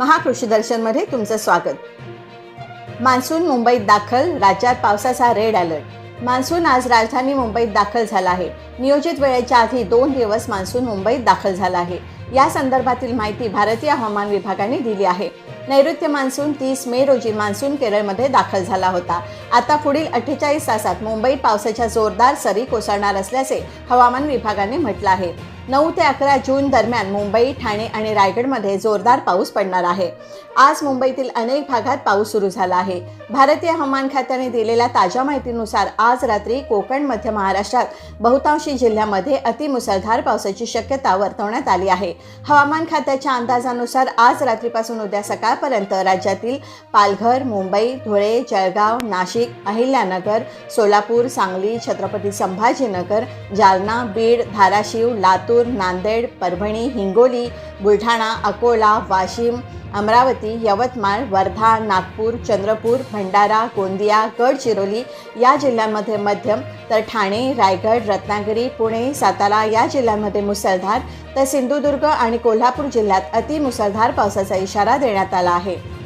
महाकृषी दर्शनमध्ये तुमचं स्वागत. मान्सून मुंबईत दाखल राज्यात पावसाचा रेड अलर्ट मान्सून आज राजधानी मुंबईत दाखल झाला आहे. नियोजित वेळेच्या आधी दोन दिवस मान्सून मुंबईत दाखल झाला आहे. या संदर्भातील माहिती भारतीय हवामान विभागाने दिली आहे. नैऋत्य मान्सून तीस मे रोजी मान्सून केरळमध्ये दाखल झाला होता. आता पुढील अठ्ठेचाळीस तासात मुंबईत पावसाच्या जोरदार सरी कोसळणार असल्याचे हवामान विभागाने म्हटलं आहे. नऊ ते अकरा जून दरम्यान मुंबई ठाणे आणि रायगडमध्ये जोरदार पाऊस पडणार आहे. आज मुंबईतील अनेक भागात पाऊस सुरू झाला आहे. भारतीय हवामान खात्याने दिलेल्या ताज्या माहितीनुसार आज रात्री कोकण मध्य महाराष्ट्रात बहुतांशी जिल्ह्यामध्ये अतिमुसळधार पावसाची शक्यता वर्तवण्यात आली आहे. हवामान खात्याच्या अंदाजानुसार आज रात्रीपासून उद्या सकाळपर्यंत राज्यातील पालघर मुंबई धुळे जळगाव नाशिक अहिल्यानगर सोलापूर सांगली छत्रपती संभाजीनगर जालना बीड धाराशिव लातूर नांदेड परभणी हिंगोली बुलढाणा अकोला वाशिम अमरावती यवतमाळ वर्धा नागपूर चंद्रपूर भंडारा गोंदिया गडचिरोली या जिल्ह्यांमध्ये मध्यम तर ठाणे रायगड रत्नागिरी पुणे सातारा या जिल्ह्यांमध्ये मुसळधार तर सिंधुदुर्ग आणि कोल्हापूर जिल्ह्यात अतिमुसळधार पावसाचा इशारा देण्यात आला आहे.